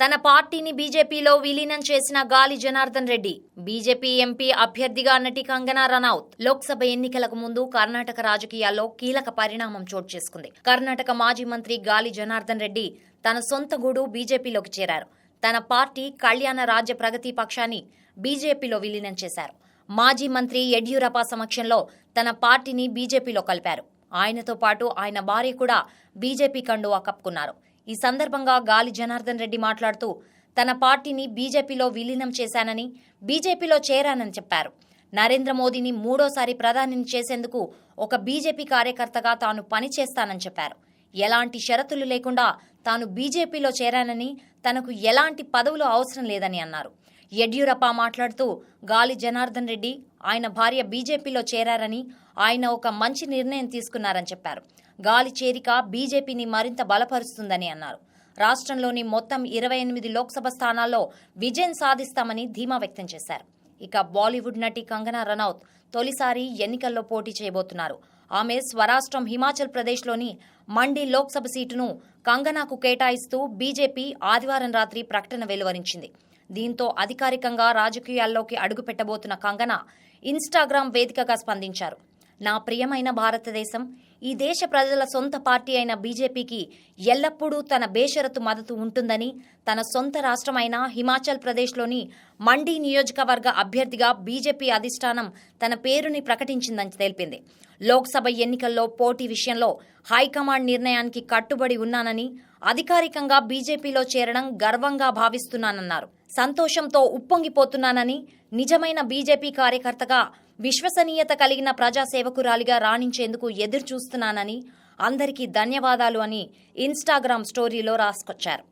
తన పార్టీని బీజేపీలో విలీనం చేసిన గాలి జనార్దన్ రెడ్డి బీజేపీ ఎంపీ అభ్యర్థిగా నటి కంగనా రనౌత్ లోక్సభ ఎన్నికలకు ముందు కర్ణాటక రాజకీయాల్లో కీలక పరిణామం చోటు చేసుకుంది. కర్ణాటక మాజీ మంత్రి గాలి జనార్దన్ రెడ్డి తన సొంత గూడు బీజేపీలోకి చేరారు. తన పార్టీ కళ్యాణ రాజ్య ప్రగతి పక్షాన్ని బీజేపీలో విలీనం చేశారు. మాజీ మంత్రి యడ్యూరప్ప సమక్షంలో తన పార్టీని బీజేపీలో కలిపారు. ఆయనతో పాటు ఆయన భార్య కూడా బీజేపీ కండువా కప్పుకున్నారు. ఈ సందర్భంగా గాలి జనార్దన్ రెడ్డి మాట్లాడుతూ తన పార్టీని బీజేపీలో విలీనం చేశానని బీజేపీలో చేరానని చెప్పారు. నరేంద్ర మోదీని మూడోసారి ప్రధానిని చేసేందుకు ఒక బీజేపీ కార్యకర్తగా తాను పనిచేస్తానని చెప్పారు. ఎలాంటి షరతులు లేకుండా తాను బీజేపీలో చేరానని తనకు ఎలాంటి పదవులు అవసరం లేదని అన్నారు. యడ్యూరప్ప మాట్లాడుతూ గాలి జనార్దన్ రెడ్డి ఆయన భార్య బీజేపీలో చేరారని ఆయన ఒక మంచి నిర్ణయం తీసుకున్నారని చెప్పారు. గాలి చేరిక బీజేపీని మరింత బలపరుస్తుందని అన్నారు. రాష్ట్రంలోని మొత్తం ఇరవై ఎనిమిది లోక్సభ స్థానాల్లో విజయం సాధిస్తామని ధీమా వ్యక్తం చేశారు. ఇక బాలీవుడ్ నటి కంగనా రనౌత్ తొలిసారి ఎన్నికల్లో పోటీ చేయబోతున్నారు. ఆమె స్వరాష్ట్రం హిమాచల్ ప్రదేశ్లోని మండి లోక్సభ సీటును కంగనాకు కేటాయిస్తూ బీజేపీ ఆదివారం రాత్రి ప్రకటన వెలువరించింది. దీంతో అధికారికంగా రాజకీయాల్లోకి అడుగుపెట్టబోతున్న కంగనా ఇన్స్టాగ్రామ్ వేదికగా స్పందించారు. నా ప్రియమైన భారతదేశం ఈ దేశ ప్రజల సొంత పార్టీ అయిన బీజేపీకి ఎల్లప్పుడూ తన బేషరతు మద్దతు ఉంటుందని తన సొంత రాష్ట్రమైన హిమాచల్ ప్రదేశ్లోని మండి నియోజకవర్గ అభ్యర్థిగా బీజేపీ అధిష్టానం తన పేరుని ప్రకటించిందని తెలిపింది. లోక్సభ ఎన్నికల్లో పోటీ విషయంలో హైకమాండ్ నిర్ణయానికి కట్టుబడి ఉన్నానని అధికారికంగా బీజేపీలో చేరడం గర్వంగా భావిస్తున్నానన్నారు. సంతోషంతో ఉప్పొంగిపోతున్నానని నిజమైన బీజేపీ కార్యకర్తగా విశ్వసనీయత కలిగిన ప్రజాసేవకురాలిగా రాణించేందుకు ఎదురుచూస్తున్నానని అందరికీ ధన్యవాదాలు అని ఇన్స్టాగ్రామ్ స్టోరీలో రాసుకొచ్చారు.